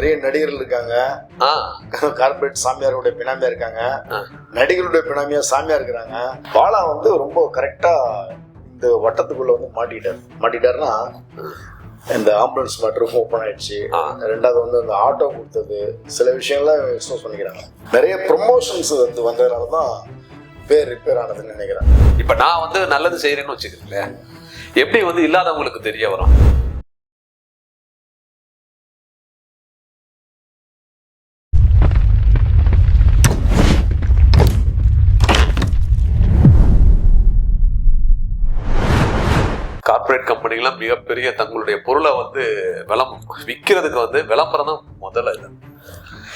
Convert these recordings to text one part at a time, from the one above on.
நிறைய நடிகர்கள் இருக்காங்க. கார்பரேட் சாமியாருடைய பினாமியா இருக்காங்க. நடிகருடைய பினாமியா சாமியா இருக்கிறாங்க. பாலா வந்து ரொம்ப கரெக்டா இந்த வட்டத்துக்குள்ள வந்து மாட்டிக்கிட்டார். மாட்டிட்டாருன்னா இந்த ஆம்புலன்ஸ் மேட்ரு ஓப்பன் ஆயிடுச்சு. ரெண்டாவது வந்து அந்த ஆட்டோ கொடுத்தது. சில விஷயங்கள்லாம் எக்ஸ்போஸ் பண்ணிக்கிறாங்க. நிறைய ப்ரொமோஷன்ஸ் வந்து வந்ததுனால தான் பேர் ரிப்பேர் ஆனதுன்னு நினைக்கிறேன். இப்ப நான் வந்து நல்லது செய்யறேன்னு வச்சுக்கிறீங்களேன் எப்படி வந்து இல்லாதவங்களுக்கு தெரிய வரும்? கார்ப்பரேட் கம்பெனிகள்லாம் மிகப்பெரிய தங்களுடைய பொருளை வந்து விளம் விற்கிறதுக்கு வந்து விளம்பரம் தான் முதல்ல இது.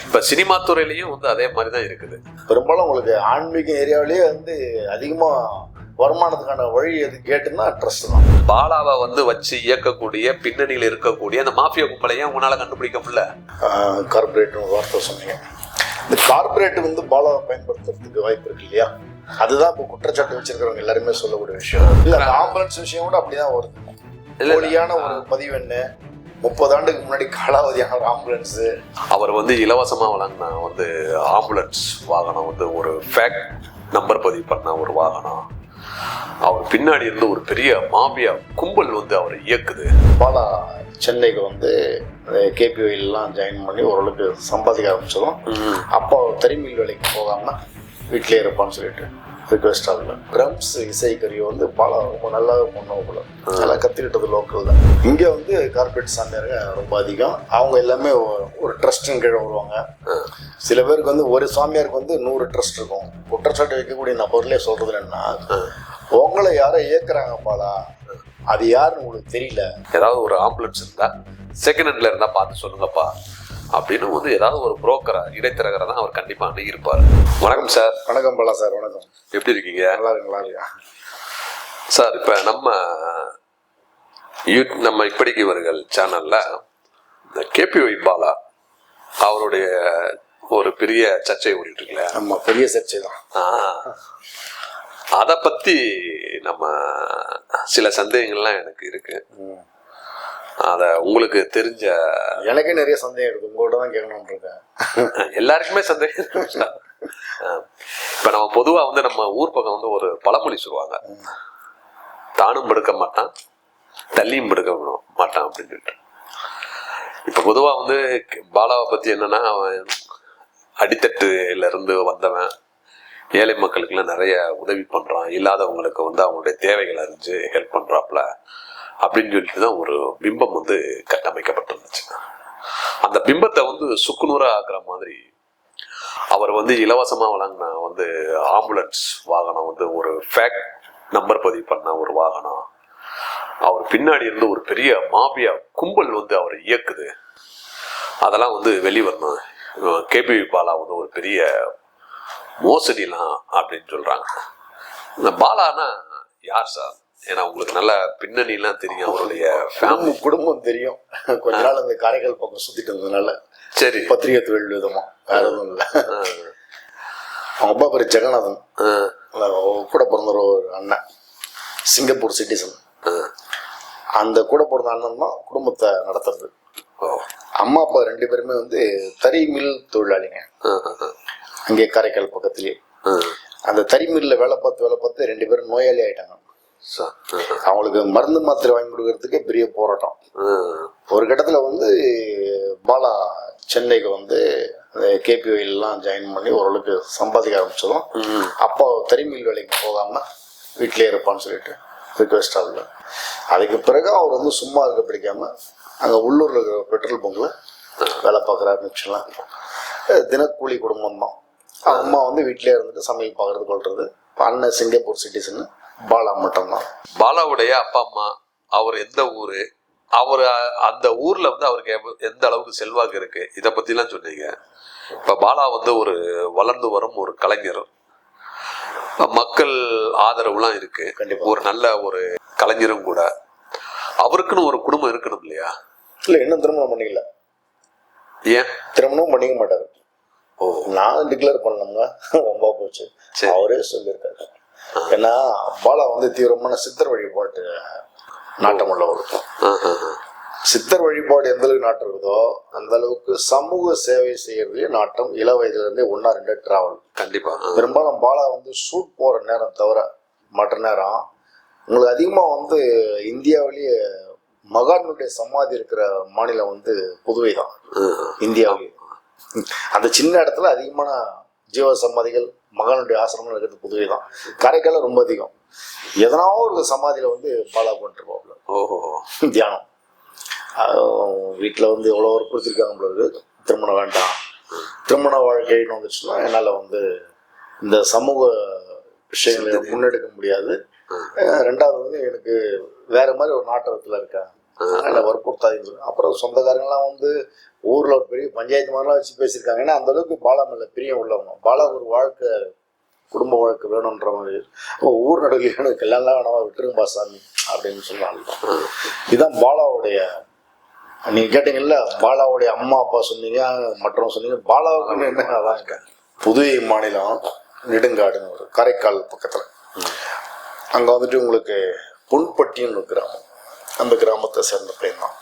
இப்ப சினிமா துறையிலையும் வந்து அதே மாதிரி தான் இருக்குது. பெரும்பாலும் உங்களுக்கு ஆன்மீக ஏரியாவிலேயே வந்து அதிகமா வருமானத்துக்கான வழி எது கேட்டுன்னா ட்ரஸ்ட் தான். பாலாவை வந்து வச்சு இயக்கக்கூடிய பின்னணியில் இருக்கக்கூடிய அந்த மாஃபியா கும்பலையும் உங்களால கண்டுபிடிக்க முடியல? கார்பரேட் வார்த்தை சொன்னீங்க. இந்த கார்பரேட் வந்து பாலாவை பயன்படுத்துறதுக்கு வாய்ப்பு இருக்கு இல்லையா? அதுதான் இப்போ குற்றச்சாட்டு வச்சிருக்கிறவங்க எல்லாருமே சொல்லக்கூடிய விஷயம். இல்ல ஆம்புலன்ஸ் விஷயம் கூட அப்படிதான் வருது. போலியான ஒரு பதிவு என்ன? முப்பது ஆண்டுக்கு முன்னாடி காலாவதியான ஒரு ஆம்புலன்ஸ். அவர் வந்து இலவசமா வழங்கின வந்து ஆம்புலன்ஸ் வாகனம் வந்து ஒரு ஃபேக் நம்பர் பதிவு பண்ண ஒரு வாகனம். அவர் பின்னாடி இருந்து ஒரு பெரிய மாபியா கும்பல் வந்து அவரை இயக்குது. பாலா சென்னைக்கு வந்து கேபிஒய்லாம் ஜாயின் பண்ணி ஓரளவுக்கு சம்பாதிக்க ஆரம்பிச்சதும் அப்பா தெரிமில் வேலைக்கு போகாம வீட்டிலே இருப்பான்னு சொல்லிட்டு ரிக்வெஸ்ட் ஆகல. ட்ரம்ஸ் இசைக்கருவி வந்து பாலா ரொம்ப நல்லா பண்ணுவோம் போல. நல்லா கற்றுக்கிட்டது லோக்கல் தான். இங்கே வந்து கார்பரேட் சாமியாருங்க ரொம்ப அதிகம். அவங்க எல்லாமே ஒரு ட்ரஸ்டின் கீழே வருவாங்க. சில பேருக்கு வந்து ஒரு சாமியாருக்கு வந்து நூறு ட்ரஸ்ட் இருக்கும். குற்றச்சாட்டு வைக்கக்கூடிய நபர்லேயே சொல்றது என்னன்னா உங்களை யாரோ இயக்குறாங்க பாலா? அது யாருன்னு உங்களுக்கு தெரியல. ஏதாவது ஒரு ஆம்புலன்ஸ் இருந்தா செகண்ட் ஹேண்ட்ல இருந்தா பார்த்து சொல்லுங்கப்பா. அப்படின்னு வந்து ஏதாவது ஒரு புரோக்கரா இடைத்தரகரை தான் அவர் கண்டிப்பா அணுகியிருப்பார் வணக்கம் சார் வணக்கம் பாலா சார் வணக்கம். எப்படி இருக்கீங்க? நல்லா நல்லா இருக்கா சார் இப்ப நம்ம யூ நம்ம இப்படிக்கு வருகள் சேனல்ல இந்த கேபிஒய் பாலா அவருடைய ஒரு பெரிய சர்ச்சை ஓடிட்டு இருக்குல்ல? ஆமா பெரிய சர்ச்சை தான். அதை பத்தி நம்ம சில சந்தேகங்கள்லாம் எனக்கு இருக்கு. அத உங்களுக்கு தெரிஞ்ச எனக்கே நிறைய சந்தேகம் இருக்கு. உங்கள்கிட்ட தான் கேட்கணும்னு இருக்கேன். எல்லாருக்குமே சந்தேகம் இப்ப நம்ம பொதுவா வந்து நம்ம ஊர் பக்கம் வந்து ஒரு பழமொழி சொல்லுவாங்க. தானும் படுக்க மாட்டான் தள்ளியும் படுக்க மாட்டான் அப்படின்னு சொல்லிட்டு. இப்ப பொதுவா வந்து பாலாவை பத்தி என்னன்னா அவன் அடித்தட்டுல இருந்து வந்தவன் ஏழை மக்களுக்கெல்லாம் நிறைய உதவி பண்றான் இல்லாதவங்களுக்கு வந்து அவங்களுடைய தேவைகளை அறிஞ்சு ஹெல்ப் பண்றாப்ல அப்படின்னு சொல்லிட்டு தான் ஒரு பிம்பம் வந்து கட்டமைக்கப்பட்டிருந்துச்சு. அந்த பிம்பத்தை வந்து சுக்குநூறா ஆக்குற மாதிரி அவர் வந்து இலவசமாக வழங்கின வந்து ஆம்புலன்ஸ் வாகனம் வந்து ஒரு ஃபேக் நம்பர் பதிவு பண்ண ஒரு வாகனம். அவர் பின்னாடி இருந்து ஒரு பெரிய மாபியா கும்பல் வந்து அவரை இயக்குது. அதெல்லாம் வந்து வெளிவரணும். கேபி பாலா வந்து ஒரு பெரிய மோசடிலாம் அப்படின்னு சொல்கிறாங்க இந்த பாலானா யார் சார்? ஏன்னா உங்களுக்கு நல்ல பின்னணிலாம் தெரியும் அவருடைய ஃபேமிலி குடும்பம் தெரியும். கொஞ்ச நாள் அந்த காரைக்கால் பக்கம் சுத்திட்டு இருந்ததுனால சரி. பத்திரிகை தொழில் விதமா வேற எதுவும் இல்லை. அவங்க அப்பா பேர் ஜெகநாதன். கூட பிறந்த ஒரு அண்ணன் சிங்கப்பூர் சிட்டிசன். அந்த கூட பிறந்த அண்ணன் தான் குடும்பத்தை நடத்துறது. அம்மா அப்பா ரெண்டு பேருமே வந்து தறி மில் தொழிலாளிங்க. அங்கே காரைக்கால் பக்கத்துலேயே. அந்த தறி மில்லில் வேலை பார்த்து வேலை பார்த்து ரெண்டு பேரும் நோயாளி ஆயிட்டாங்க. அவங்களுக்கு மருந்து மாத்திரை வாங்கி கொடுக்கறதுக்கே பெரிய போராட்டம். ஒரு கட்டத்தில் வந்து பாலா சென்னைக்கு வந்து கேபிஒய்லாம் ஜாயின் பண்ணி ஓரளவுக்கு சம்பாதிக்க ஆரம்பிச்சதும். அப்பா தறிமில் வேலைக்கு போகாமல் வீட்டிலே இருப்பான்னு சொல்லிட்டு ரிக்வெஸ்ட் ஆகல அதுக்கு பிறகு அவர் வந்து சும்மா இருக்க பிடிக்காம அங்கே உள்ளூரில் இருக்கிற பெட்ரோல் பங்கில் வேலை பார்க்குற ஆரம்பிச்சுலாம் தினக்கூலி குடும்பம் தான் அம்மா வந்து வீட்டிலே இருந்துட்டு சமையல் பார்க்குறது இப்போ அண்ணன் சிங்கப்பூர் சிட்டிசன் பாலா மட்டும்தான். பாலாவுடைய அப்பா அம்மா அவர் எந்த ஊரு அவர் அந்த ஊர்ல வந்து அவருக்கு எந்த அளவுக்கு செல்வாக்கு இருக்கு இத பத்தி எல்லாம் சொன்னீங்க. இப்ப பாலா வந்து ஒரு வளர்ந்து வரும் ஒரு கலைஞர். மக்கள் ஆதரவுலாம் இருக்கு. ஒரு நல்ல ஒரு கலைஞரும் கூட. அவருக்குன்னு ஒரு குடும்பம் இருக்கணும் இல்லையா? இல்லை இன்னும் திருமணம் பண்ணிக்கல. ஏன்? திருமணம் பண்ணிக்க மாட்டாரு. ஓ. நான் டிக்ளேர் பண்ணோம்ங்க ரொம்ப போச்சு. அவரே சொல்லியிருக்காரு. ஏன்னா பாலா வந்து தீவிரமான சித்தர் வழிபாட்டு நாட்டம் உள்ளவர். சித்தர் வழிபாடு எந்த அளவுக்கு நாட்டம் இருக்குதோ அந்த அளவுக்கு சமூக சேவை செய்யறதுலயே நாட்டம் இள வயதுல இருந்தே ஒன்னா ரெண்டு டிராவல் கண்டிப்பா. பெரும்பாலும் பாலா வந்து ஷூட் போற நேரம் தவிர மற்ற நேரம் உங்களுக்கு அதிகமா வந்து இந்தியாவிலேயே மகான்களுடைய சமாதி இருக்கிற மாநிலம் வந்து புதுவை தான். இந்தியாவிலேயே அந்த சின்ன இடத்துல அதிகமான ஜீவ சமாதிகள் மகானுடைய ஆசிரமம் இருக்கிறது புதுவை தான் காரைக்கால ரொம்ப அதிகம். எதனாவோ ஒரு சமாதியில வந்து பாலா பண்ணிருப்பாப்புல ஓஹோ. தியானம். வீட்டில் வந்து எவ்வளோ வற்புறுத்திருக்காங்க போல இருக்கு. திருமணம் வேண்டாம். திருமண வாழ்க்கைன்னு வந்துச்சுன்னா என்னால் வந்து இந்த சமூக விஷயங்களை முன்னெடுக்க முடியாது. ரெண்டாவது வந்து எனக்கு வேற மாதிரி ஒரு நாட்டத்தில் இருக்கேன். அதில் வற்புறுத்தாதீங்க சொல்லி. அப்புறம் சொந்தக்காரங்களாம் வந்து ஊரில் ஒரு பெரிய பஞ்சாயத்து மாதிரிலாம் வச்சு பேசியிருக்காங்க. ஏன்னா அந்த அளவுக்கு பாலா மேல பிரியம் உள்ளவங்க. பாலா ஒரு வாழ்க்கை குடும்ப வாழ்க்கை வேணுன்ற மாதிரி. ஊர் நடுவில் எனக்கு கல்யாணம்லாம் வேணாம்? விட்டுருங்கப்பா சாமி அப்படின்னு சொன்னாங்க இதுதான் பாலாவுடைய நீங்கள் கேட்டீங்கல்ல பாலாவுடைய அம்மா அப்பா சொன்னீங்க மற்றவங்க சொன்னீங்க. பாலாவுக்குன்னு என்ன அதான் இங்க. புதுவை மாநிலம் நெடுங்காடுன்னு ஒரு காரைக்கால் பக்கத்தில். அங்கே வந்துட்டு உங்களுக்கு புன்பட்டின்னு கிராமம். அந்த கிராமத்தை சேர்ந்த பையன் தான்.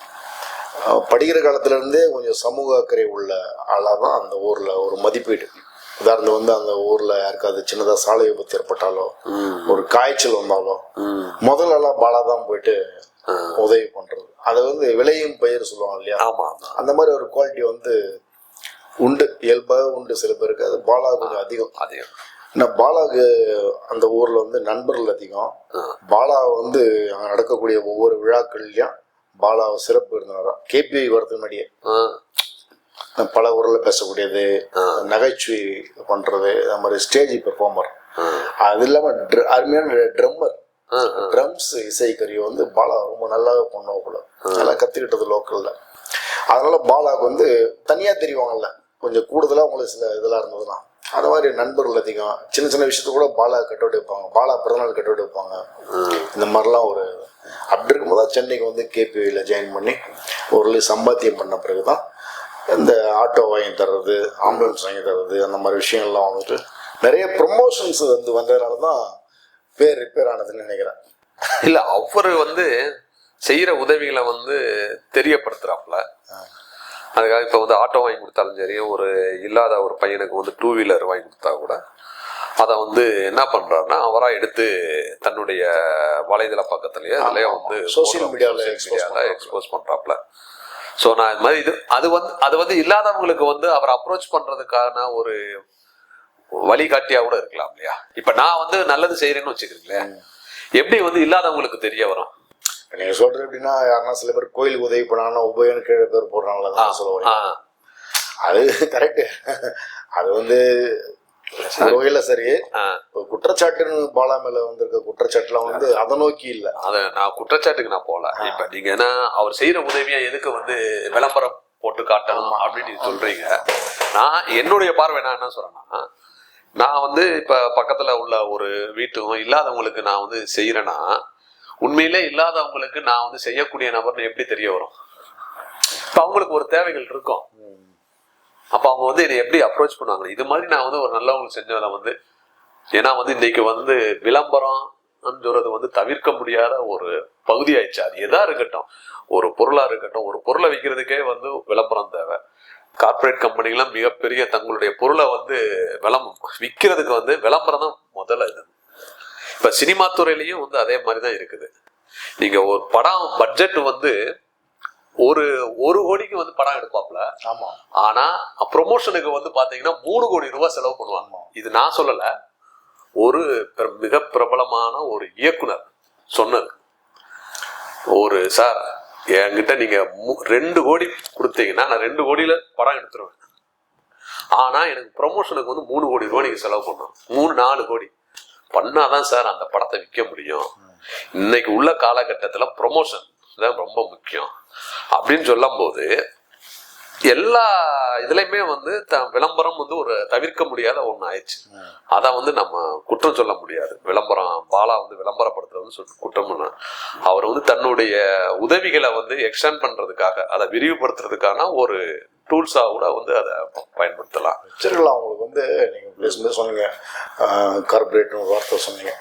படிக்கிற காலத்துல இருந்தே கொஞ்சம் சமூக அக்கறை உள்ள ஆளாக தான் அந்த ஊர்ல ஒரு மதிப்பீடு. உதாரணத்துக்கு வந்து அந்த ஊர்ல யாருக்காவது சின்னதா சாலை விபத்து ஏற்பட்டாலோ. ஒரு காய்ச்சல் வந்தாலோ ம். முதல்ல எல்லாம் பாலா தான் போயிட்டு. உதவி பண்றது. அதை வந்து விளையும் பயிர் சொல்லுவாங்க இல்லையா? ஆமா ஆமா. அந்த மாதிரி ஒரு குவாலிட்டி வந்து உண்டு. இயல்பாக உண்டு சில பேருக்கு. அது பாலா கொஞ்சம் அதிகம். அதிகம். ஏன்னா பாலாவுக்கு அந்த ஊர்ல வந்து நண்பர்கள் அதிகம். பாலா வந்து அங்க நடக்கக்கூடிய ஒவ்வொரு விழாக்கள்லயும் பாலா சிறப்பு இருந்தவர் கேபிஐ வரதுக்கு முன்னாடியே. பல ஊரில் பேசக்கூடியது. நகைச்சுவை பண்றது அந்த மாதிரி ஸ்டேஜ் பெர்ஃபார்மர். அது இல்லாமல் அருமையான ட்ரம்மர். ட்ரம்ஸ் இசைக்கருவி வந்து பாலா ரொம்ப நல்லா பண்ணுவோம் போல நல்லா கற்றுக்கிட்டது லோக்கலில் அதனால பாலாவுக்கு வந்து தனியாக தெரிவாங்கல்ல கொஞ்சம் கூடுதலாக உங்களுக்கு சில இதெல்லாம் இருந்ததுன்னா அந்த மாதிரி நண்பர்கள் அதிகம். சின்ன சின்ன விஷயத்த கூட பாலா கட்டோடு வைப்பாங்க பாலா பிறந்தநாள் கட்டோடு வைப்பாங்க இந்த மாதிரிலாம் ஒரு அப்படி இருக்கும்போது தான் சென்னைக்கு வந்து கேபிஐயில் ஜாயின் பண்ணி ஒரு சம்பாத்தியம் பண்ண பிறகு தான் இந்த ஆட்டோ வாங்கி தர்றது ஆம்புலன்ஸ் வாங்கி தர்றது அந்த மாதிரி விஷயங்கள்லாம் வந்துட்டு நிறைய ப்ரொமோஷன்ஸ் வந்து வந்ததுனால தான் பேர் ரிப்பேர் ஆனதுன்னு நினைக்கிறேன். இல்ல அவரு வந்து செய்யற உதவிகளை வந்து தெரியப்படுத்துறாப்புல. அதுக்காக இப்போ வந்து ஆட்டோ வாங்கி கொடுத்தாலும் சரி ஒரு இல்லாத ஒரு பையனுக்கு வந்து டூ வீலர் வாங்கி கொடுத்தா கூட அதை வந்து என்ன பண்றாருன்னா அவரா எடுத்து தன்னுடைய வலைதள பக்கத்துலயே அதுலயே வந்து Social media ல expose மீடியால பண்றாப்புல. எக்ஸ்போஸ் பண்றாப்புல. ஸோ நான் இது மாதிரி இது அது வந்து அது வந்து இல்லாதவங்களுக்கு வந்து அவர் அப்ரோச் பண்றதுக்கான ஒரு வழிகாட்டியா கூட இருக்கலாம் இல்லையா? இப்ப நான் வந்து நல்லது செய்யறேன்னு வச்சுக்கிறீங்களேன் எப்படி வந்து இல்லாதவங்களுக்கு தெரிய வரும்? நீங்க சொல்றது எப்படின்னா யாருன்னா சில பேர் கோயிலுக்கு உதவி பண்ணாங்கன்னா உபயோகம் கீழே பேர் போடுறாங்களா தான் சொல்ல வரீங்க. ஆ, அது கரெக்ட் அது வந்து வகையில சரி குற்றச்சாட்டுன்னு பாலா மேல வந்திருக்க குற்றச்சாட்டுலாம் வந்து அதை நோக்கி இல்ல. அத நான் குற்றச்சாட்டுக்கு நான் போகல. இப்ப நீங்க என்ன அவர் செய்யற உதவியா எதுக்கு வந்து விளம்பரம் போட்டு காட்டணும் அப்படின்னு நீங்க சொல்றீங்க. நான் என்னுடைய பார்வை நான் என்ன சொல்றேன்னா நான் வந்து இப்ப பக்கத்துல உள்ள ஒரு வீட்டும் இல்லாதவங்களுக்கு நான் வந்து செய்யறேன்னா உண்மையிலே இல்லாதவங்களுக்கு நான் வந்து செய்யக்கூடிய நபர்னு எப்படி தெரிய வரும்? இப்போ அவங்களுக்கு ஒரு தேவைகள் இருக்கும். அப்போ அவங்க வந்து என்னை எப்படி அப்ரோச் பண்ணுவாங்க? இது மாதிரி நான் வந்து ஒரு நல்லவங்களுக்கு செஞ்சதில் வந்து ஏன்னா வந்து இன்னைக்கு வந்து விளம்பரம் சொல்றது வந்து தவிர்க்க முடியாத ஒரு பகுதி ஆயிடுச்சு. அது எதா இருக்கட்டும். ஒரு பொருளா இருக்கட்டும். ஒரு பொருளை விற்கிறதுக்கே வந்து விளம்பரம் தேவை. கார்ப்பரேட் கம்பெனிகள்லாம் மிகப்பெரிய தங்களுடைய பொருளை வந்து விளம் விற்கிறதுக்கு வந்து விளம்பரம் தான் முதல்ல இது. இப்ப சினிமா துறையிலையும் வந்து அதே மாதிரி தான் இருக்குது. நீங்க ஒரு படம் பட்ஜெட் வந்து ஒரு ஒரு கோடிக்கு வந்து படம் எடுப்பாப்ல. ஆமா. ஆனா ப்ரொமோஷனுக்கு வந்து பாத்தீங்கன்னா மூணு கோடி ரூபாய் செலவு பண்ணுவாங்க. இது நான் சொல்லல. ஒரு மிக பிரபலமான ஒரு இயக்குனர் சொன்னது. ஒரு சார் என்கிட்ட நீங்க ரெண்டு கோடி கொடுத்தீங்கன்னா நான் ரெண்டு கோடியில படம் எடுத்துருவேன். ஆனா எனக்கு ப்ரொமோஷனுக்கு வந்து மூணு கோடி ரூபாய் நீங்க செலவு பண்ணணும். மூணு நாலு கோடி. பண்ணாதான் சார் அந்த படத்தை விற்க முடியும். இன்னைக்கு உள்ள காலகட்டத்தில் ப்ரொமோஷன் தான் ரொம்ப முக்கியம். அப்படின்னு சொல்லும்போது எல்லா இதுலையுமே வந்து த விளம்பரம் வந்து ஒரு தவிர்க்க முடியாத ஒன்று ஆயிடுச்சு. அதை வந்து நம்ம குற்றம் சொல்ல முடியாது. விளம்பரம் பாலா வந்து விளம்பரப்படுத்துறது வந்து சொல்லி குற்றம் பண்ண அவர் வந்து தன்னுடைய உதவிகளை வந்து எக்ஸ்டெண்ட் பண்ணுறதுக்காக அதை விரிவுபடுத்துறதுக்கான ஒரு டூல்ஸாக கூட வந்து அதை பயன்படுத்தலாம். வச்சிருக்கலாம் அவங்களுக்கு வந்து நீங்க பேசும்போது சொன்னீங்க. கார்பரேட்னு ஒரு வார்த்தை சொன்னீங்க.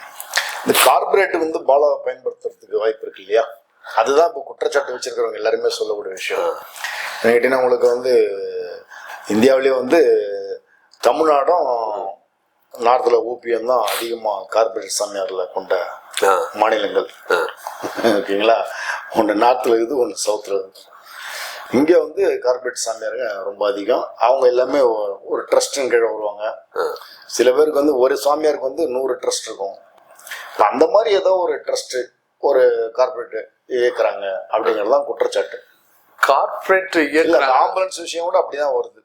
இந்த கார்பரேட் வந்து பாலாவை பயன்படுத்துறதுக்கு வாய்ப்பு இருக்கு இல்லையா? அதுதான் இப்போ குற்றச்சாட்டு வச்சிருக்கிறவங்க எல்லாருமே சொல்லக்கூடிய விஷயம். கேட்டீங்கன்னா உங்களுக்கு வந்து இந்தியாவிலேயே வந்து தமிழ்நாடும் நார்த்தில் ஊபியம் தான் அதிகமாக கார்பரேட் சாமியாரில் கொண்ட மாநிலங்கள். ஓகேங்களா? ஒன்று நார்த்தில் இருக்குது ஒன்று சவுத்தில் இருக்குது. இங்கே வந்து கார்பரேட் சாமியாருங்க ரொம்ப அதிகம். அவங்க எல்லாமே ஒரு ட்ரஸ்ட்டின் கீழே வருவாங்க. சில பேருக்கு வந்து ஒரு சாமியாருக்கு வந்து நூறு ட்ரஸ்ட் இருக்கும். அந்த மாதிரி ஏதோ ஒரு ட்ரஸ்ட்டு ஒரு கார்பரேட் இயக்குறாங்க அப்படிங்கிறது தான் குற்றச்சாட்டு. அந்த ஆம்புலன்ஸ் விஷயம் கூட அப்படிதான் வருது.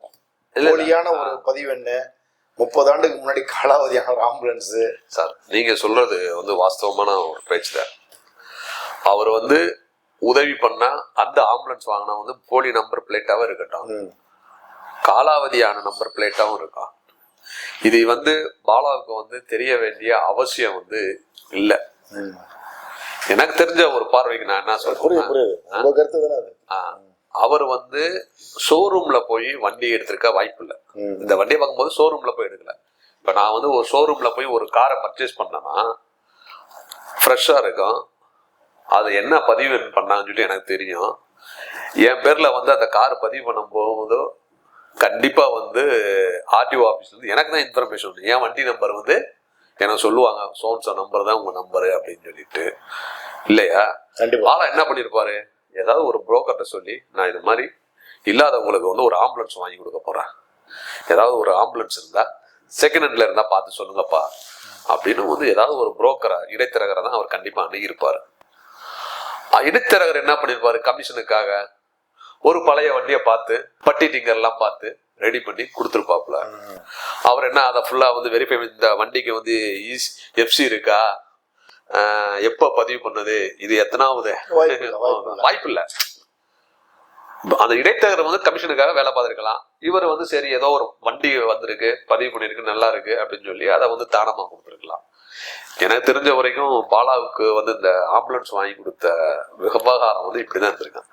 போலியான ஒரு பதிவு என்ன? முப்பது ஆண்டுக்கு முன்னாடி காலாவதியான ஒரு ஆம்புலன்ஸ் சார் நீங்க சொல்றது வந்து வாஸ்தவமான ஒரு பேச்சு தான் அவர் வந்து உதவி பண்ணா அந்த ஆம்புலன்ஸ் வாங்கினா வந்து போலி நம்பர் பிளேட்டாவும் இருக்கட்டும். காலாவதியான நம்பர் பிளேட்டாவும் இருக்கும் இது வந்து பாலாவுக்கு வந்து தெரிய வேண்டிய அவசியம் வந்து இல்ல. எனக்கு தெரிஞ்ச ஒரு பார்வைக்கு நான் என்ன சொல்றேன் அவர் வந்து ஷோரூம்ல போய் வண்டி எடுத்திருக்க வாய்ப்பு இல்லை. இந்த வண்டியை பார்க்கும்போது ஷோரூம்ல போய் எடுக்கல. இப்ப நான் வந்து ஒரு ஷோரூம்ல போய் ஒரு காரை பர்ச்சேஸ் பண்ணேன்னா ஃப்ரெஷ்ஷா இருக்கும். அது என்ன பதிவு பண்ணாங்கன்னு சொல்லி எனக்கு தெரியும். என் பேர்ல வந்து அந்த கார் பதிவு பண்ணும் போகும்போதோ கண்டிப்பா வந்து ஆர்டிஓ ஆஃபீஸ்ல இருந்து எனக்கு தான் இன்ஃபர்மேஷன் என் வண்டி நம்பர் வந்து எனக்கு சொல்லுவாங்க சோன்சோ நம்பர் தான் உங்க நம்பரு அப்படின்னு சொல்லிட்டு. இல்லையா? கண்டிப்பா. பாலா என்ன பண்ணிருப்பாரு? ஏதாவது ஒரு புரோக்கர்கிட்ட சொல்லி நான் இது மாதிரி இல்லாதவங்களுக்கு வந்து ஒரு ஆம்புலன்ஸ் வாங்கி கொடுக்க போறேன். ஏதாவது ஒரு ஆம்புலன்ஸ் இருந்தா செகண்ட் ஹேண்ட்ல இருந்தா பார்த்து சொல்லுங்கப்பா. அப்படின்னு வந்து ஏதாவது ஒரு புரோக்கரை இடைத்தரகரை தான் அவர் கண்டிப்பா அணுகியிருப்பாரு. இடைத்தரகர் என்ன பண்ணிருப்பாரு? கமிஷனுக்காக ஒரு பழைய வண்டியை பார்த்து பட்டி டிங்கர் எல்லாம் பார்த்து ரெடி பண்ணி கொடுத்துருப்பாப்புல. அவர் என்ன அதை ஃபுல்லா வந்து வெரிஃபை இந்த வண்டிக்கு வந்து எஃப்சி இருக்கா? அஹ் எப்ப பதிவு பண்ணது? இது எத்தனாவது? வாய்ப்பு இல்ல, அந்த இடைத்தரகர் வந்து கமிஷனுக்காக வேலை பார்த்திருக்கலாம். இவர் வந்து சரி ஏதோ ஒரு வண்டி வந்திருக்கு பதிவு பண்ணிருக்கு நல்லா இருக்கு அப்படின்னு சொல்லி அதை வந்து தானமா கொடுத்துருக்கலாம். எனக்கு தெரிஞ்ச வரைக்கும் பாலாவுக்கு வந்து இந்த ஆம்புலன்ஸ் வாங்கி கொடுத்த விவகாரம் வந்து இப்படிதான் இருந்திருக்கான்.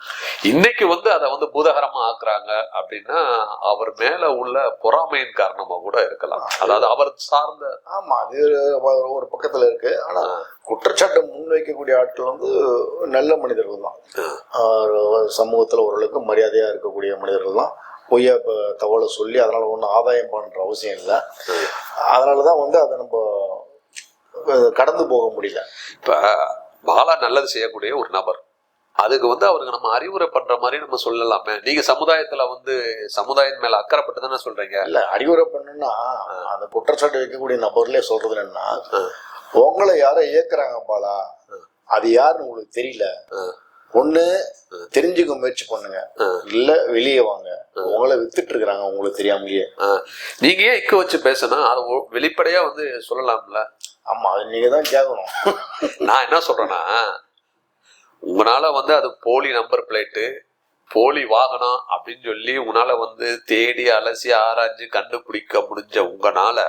இன்னைக்கு வந்து அதை வந்து பூதகரமா ஆக்குறாங்க அப்படின்னா அவர் மேல உள்ள பொறாமையின் காரணமா கூட இருக்கலாம். அதாவது அவர் சார்ந்த ஆமா அது ஒரு- பக்கத்துல இருக்கு. ஆனா குற்றச்சாட்டை முன்வைக்கக்கூடிய ஆட்கள் வந்து நல்ல மனிதர்கள் தான். சமூகத்துல ஓரளவுக்கு மரியாதையா இருக்கக்கூடிய மனிதர்கள் தான். பொய்யா தகவலை சொல்லி அதனால ஒன்றும் ஆதாயம் பண்ற அவசியம் இல்லை. அதனால தான் வந்து அதை நம்ம கடந்து போக முடியல. இப்ப பாலா நல்லது செய்யக்கூடிய ஒரு நபர். அதுக்கு வந்து அவருக்கு நம்ம அறிவுரை பண்ற மாதிரி நம்ம சொல்லலாமே. நீங்க சமுதாயத்துல வந்து சமுதாயம் மேல அக்கறைப்பட்டு தானே சொல்றீங்க? இல்ல அறிவுரை பண்ணுன்னா அந்த குற்றச்சாட்டு வைக்கக்கூடிய நபர்லயே சொல்றது என்னன்னா உங்களை யாரோ இயக்குறாங்க பாலா? அது யாருன்னு உங்களுக்கு தெரியல. ஒண்ணு தெரிஞ்சுக்க முயற்சி பண்ணுங்க. இல்ல வெளியே வாங்க. உங்களை வித்துட்டு இருக்கிறாங்க உங்களுக்கு தெரியாமலேயே. நீங்க ஏன் இக்க வச்சு பேசணும் அதை வெளிப்படையா வந்து சொல்லலாம்ல? ஆமா அது நீங்க தான் கேட்கணும் நான் என்ன சொல்றேன்னா உங்களால வந்து அது போலி நம்பர் பிளேட்டு போலி வாகனம் அப்படின்னு சொல்லி உங்களால வந்து தேடி அலசி ஆராய்ஞ்சு கண்டுபிடிக்க முடிஞ்ச உங்களால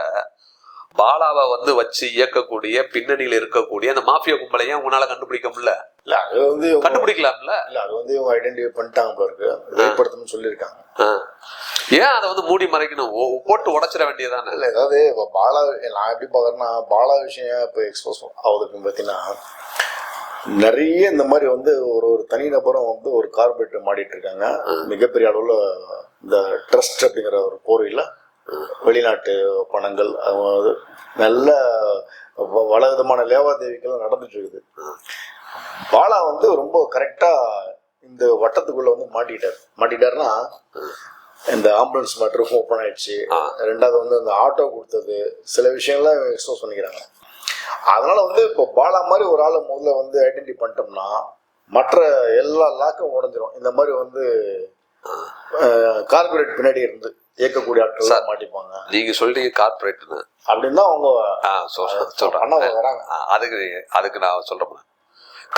பாலாவை வந்து வச்சு இயக்கக்கூடிய பின்னணியில் இருக்கக்கூடிய அந்த மாஃபியா கும்பலையும் உங்களால கண்டுபிடிக்க முடியல. இல்ல அது வந்து கண்டுபிடிக்கலாம்ல? இல்ல அது வந்து இவங்க ஐடென்டிஃபை பண்ணிட்டாங்க போல இருக்கு. வெளிப்படுத்தணும்னு சொல்லியிருக்காங்க. ஏன் அதை வந்து மூடி மறைக்கணும்? போட்டு உடைச்சிட வேண்டியதானே இல்ல ஏதாவது இப்போ பாலா நான் எப்படி பார்க்கறேன்னா பாலா விஷயம் இப்போ எக்ஸ்போஸ் ஆகுதுன்னு பார்த்தீங்கன்னா நிறைய இந்த மாதிரி வந்து ஒரு ஒரு தனிநபரும் வந்து ஒரு கார்பரேட் மாடிட்டு இருக்காங்க. மிகப்பெரிய அளவில் இந்த ட்ரஸ்ட் அப்படிங்கிற ஒரு கோரியில் வெளிநாட்டு பணங்கள் அவங்க நல்ல பல விதமான லேவாதேவிகள் நடந்துட்டு இருக்குது. பாலா வந்து ரொம்ப கரெக்டாக இந்த வட்டத்துக்குள்ள வந்து மாட்டிக்கிட்டார் மாட்டிக்கிட்டாருன்னா இந்த ஆம்புலன்ஸ் மேட்ரு ஓப்பன் ஆயிடுச்சு. ரெண்டாவது வந்து அந்த ஆட்டோ கொடுத்தது. சில விஷயங்கள்லாம் எக்ஸ்போஸ் பண்ணிக்கிறாங்க. அதனால வந்து இப்போ பாலா மாதிரி ஒரு ஆளை முதல்ல வந்து ஐடென்டி பண்ணிட்டோம்னா மற்ற எல்லா லாக்கும் உடஞ்சிரும். இந்த மாதிரி வந்து கார்பரேட் பின்னாடி இருந்து இயக்கக்கூடிய ஆட்கள் மாட்டிப்பாங்க. நீங்க சொல்றீங்க கார்பரேட்னு அப்படின்னு தான் அவங்க சொல்றேன். அதுக்கு அதுக்கு நான் சொல்றேன்.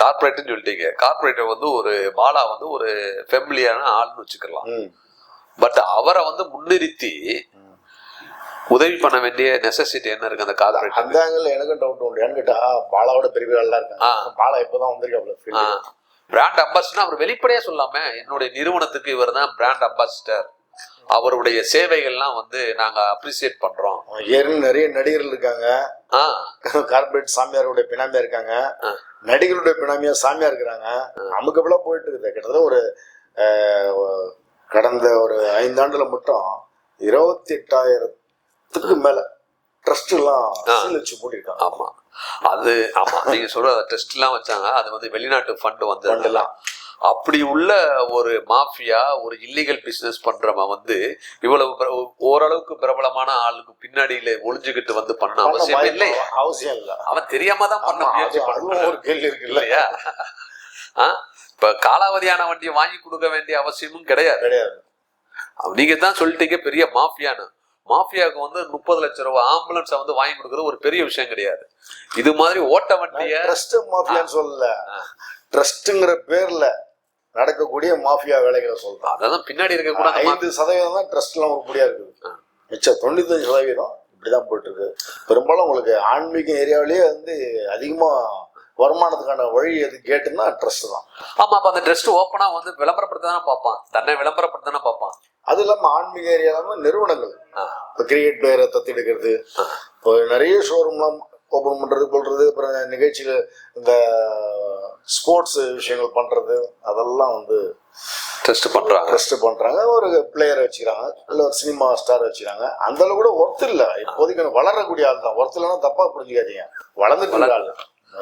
கார்பரேட்னு சொல்லிட்டீங்க. கார்பரேட் வந்து ஒரு பாலா வந்து ஒரு ஃபெமிலியான ஆள்னு வச்சுக்கலாம். பட் அவரை வந்து முன்னிறுத்தி உதவி பண்ண வேண்டிய நெசசிட்டி என்ன இருக்கு அந்த கார்பரேட் அந்த ஆங்கிள் எனக்கும் டவுட் உண்டு. ஏன்னு கேட்டா பாலாவோட பெரிய ஆளா. இருக்காங்க. பாலா இப்பதான் field. பிராண்ட் அம்பாசிடர் அவர் வெளிப்படையா சொல்லாம என்னுடைய நிறுவனத்துக்கு இவர் தான் பிராண்ட் அம்பாசிடர் அவருடைய சேவைகள்லாம் வந்து நாங்க அப்ரிசியேட் பண்றோம். ஏற்கனவே நிறைய நடிகர்கள் இருக்காங்க. கார்பரேட் சாமியாருடைய பினாமியா இருக்காங்க. நடிகருடைய பினாமியா சாமியா இருக்கிறாங்க. நமக்கு இப்பெல்லாம் போயிட்டு இருக்குது. கிட்டத்தட்ட ஒரு கடந்த ஒரு ஐந்தாண்டுல மட்டும் இருபத்தி எட்டாயிரத்துக்கு மேல ட்ரஸ்ட் எல்லாம் வச்சு பூட்டிருக்காங்க ஆமா. அது ஆமா. நீங்க சொல்ற டெஸ்ட் எல்லாம் வச்சாங்க. அது வந்து வெளிநாட்டு ஃபண்ட் வந்து எல்லாம். அப்படி உள்ள ஒரு மாஃபியா ஒரு இல்லீகல் பிசினஸ் பண்றவன் வந்து இவ்வளவு ஓரளவுக்கு பிரபலமான ஆளுக்கு பின்னாடியில ஒளிஞ்சுகிட்டு வந்து பண்ண அவசியம் இல்லை. அவசியம் இல்ல. அவன் தெரியாம தான் பண்ண முயற்சி பண்ணுவான் ஒரு கேள்வி இருக்குல்ல இல்லையா? இப்ப காலாவதியான வண்டியை வாங்கி கொடுக்க வேண்டிய அவசியமும் கிடையாது. கிடையாது. நீங்க தான் சொல்லிட்டீங்க பெரிய மாஃபியான்னு. மாஃபியாவுக்கு வந்து முப்பது லட்சம் ரூபாய் ஆம்புலன்ஸை வந்து வாங்கி கொடுக்கறது ஒரு பெரிய விஷயம் கிடையாது. இது மாதிரி ஓட்ட வண்டிய சொல்லல. ஆ. ட்ரஸ்ட்ங்கிற பேர்ல நடக்கக்கூடிய மாஃபியா வேலைகளை சொல்றேன் அதான் பின்னாடி இருக்க ஐந்து சதவீதம் தான் ட்ரஸ்ட் எல்லாம் உருப்படியா இருக்குது. மிச்சம் தொண்ணூத்தஞ்சு சதவீதம் இப்படிதான் போயிட்டு இருக்கு பெரும்பாலும் உங்களுக்கு ஆன்மீக ஏரியாவிலேயே வந்து அதிகமா வருமானத்துக்கான வழி எது கேட்டுன்னா ட்ரஸ்ட் தான் ஆமா அப்ப அந்த ட்ரெஸ் ஓப்பனா வந்து விளம்பரப்படுத்த தானே பார்ப்பான் தன்னை விளம்பரப்படுத்த தானே பார்ப்பான் அது இல்லாம ஆன்மீக ஏரியாவில் நிறுவனங்கள். இப்போ கிரிக்கெட் பேரை தத்தெடுக்கிறது ஆ. இப்போ நிறைய ஷோரூம்லாம் ஓப்பன் பண்றது கொள்றது அப்புறம் நிகழ்ச்சியில இந்த ஸ்போர்ட்ஸ் விஷயங்கள் பண்றது அதெல்லாம் வந்து டெஸ்ட் பண்றாங்க. ட்ரஸ்ட் பண்றாங்க. ஒரு பிளேயரை வச்சுக்கிறாங்க. இல்ல ஒரு சினிமா ஸ்டார் வச்சுக்கிறாங்க. அந்த அளவு கூட ஒர்த் இல்ல. இப்போதைக்கு வளரக்கூடிய ஆள் தான். ஒர்த் இல்லைன்னா தப்பா புரிஞ்சுக்காதீங்க. வளர்ந்துட்டு ஆள்.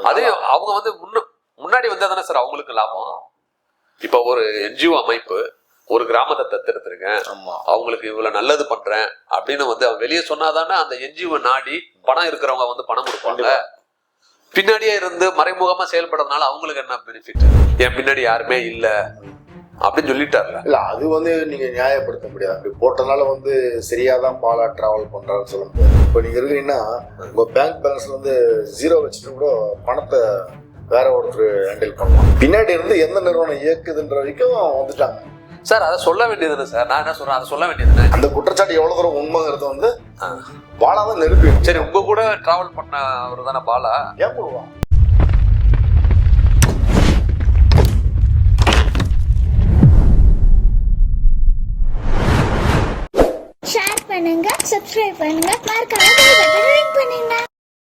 அதே அவங்க வந்து முன்ன முன்னாடி வந்தா தானே சார் அவங்களுக்கு லாபம். இப்ப ஒரு என்ஜிஓ அமைப்பு ஒரு கிராமத்தை தத்தெடுத்திருக்கேன். ஆமா. அவங்களுக்கு இவ்வளவு நல்லது பண்றேன் அப்படின்னு வந்து அவன் வெளியே சொன்னாதானே அந்த என்ஜிஓ நாடி பணம் இருக்கிறவங்க வந்து பணம் கொடுப்பாங்க. பின்னாடியே இருந்து மறைமுகமா செயல்படுறதுனால அவங்களுக்கு என்ன பெனிஃபிட் என் பின்னாடி யாருமே இல்ல. அப்படின்னு சொல்லிட்டாரு இல்ல அது வந்து நீங்க நியாயப்படுத்த முடியாது. அப்படி போட்டனால வந்து சரியாதான் பாலா டிராவல் பண்றாருன்னு சொல்ல முடியாது இப்போ நீங்க இருக்கீங்கன்னா உங்க பேங்க் பேலன்ஸ்ல வந்து ஜீரோ வச்சுட்டு கூட பணத்தை வேற ஒருத்தர் ஹேண்டில் பண்ணலாம். பின்னாடி இருந்து எந்த நிறுவனம் இயக்குதுன்ற வரைக்கும் வந்துட்டாங்க. சார் அதை சொல்ல வேண்டியதுன்னு சார்? நான் என்ன சொல்றேன்? அதை சொல்ல வேண்டியதுன்னு அந்த குற்றச்சாட்டு எவ்வளவு தூரம் உண்மைங்கிறது வந்து பாலா தான் நிரூபி சரி உங்க கூட டிராவல் பண்ண அவர் தானே பாலா? ஏன் போடுவான் ஷேர் பண்ணுங்க சப்ஸ்கிரைப் பண்ணுங்க மறக்காம பண்ணுங்க.